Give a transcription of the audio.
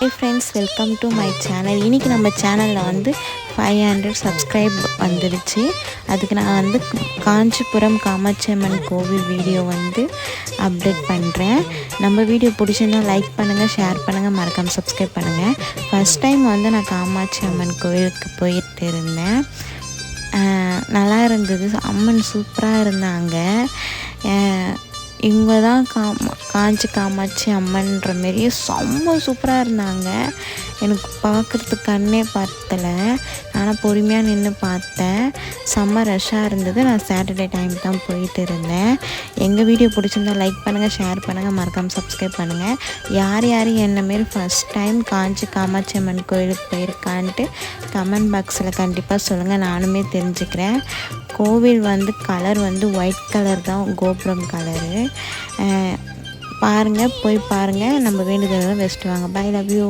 Hey friends welcome to my channel இன்றைக்கி நம்ம சேனலில் வந்து ஃபைவ் ஹண்ட்ரட் சப்ஸ்கிரைப் வந்துடுச்சு அதுக்கு நான் வந்து காஞ்சிபுரம் காமாட்சி அம்மன் கோவில் வீடியோ வந்து அப்டேட் பண்ணுறேன் நம்ம வீடியோ பிடிச்சிருந்தா லைக் பண்ணுங்கள் ஷேர் பண்ணுங்கள் மறக்காமல் சப்ஸ்கிரைப் பண்ணுங்கள் ஃபஸ்ட் டைம் வந்து நான் காமாட்சி அம்மன் கோவிலுக்கு போயிட்டு இருந்தேன். நல்லா இருந்தது. அம்மன் சூப்பராக இருந்தாங்க. இவங்க தான் காமா காஞ்சி காமாட்சி அம்மன்ற மாரி செம்ம சூப்பராக இருந்தாங்க. எனக்கு பார்க்குறதுக்கு கண்ணே பத்தலை. ஆனால் பொறுமையாக நின்று பார்த்தேன். செம்ம ரஷ்ஷாக இருந்தது. நான் சாட்டர்டே டைம் தான் போயிட்டு இருந்தேன். எங்கள் வீடியோ பிடிச்சிருந்தா லைக் பண்ணுங்கள் ஷேர் பண்ணுங்கள் மறக்காமல் சப்ஸ்கிரைப் பண்ணுங்கள் யார் யார் என்ன மாரி ஃபஸ்ட் டைம் காஞ்சி காமாட்சி அம்மன் கோயிலுக்கு போயிருக்கான்ட்டு கமெண்ட் பாக்ஸில் கண்டிப்பாக சொல்லுங்கள் நானுமே தெரிஞ்சுக்கிறேன். கோவில் வந்து கலர் வந்து ஒயிட் கலர் தான் கோபுரம் கலரு பாருங்கள் போய் பாருங்கள் நம்ம வேண்டுதல் வச்சுட்டு வாங்க. By love you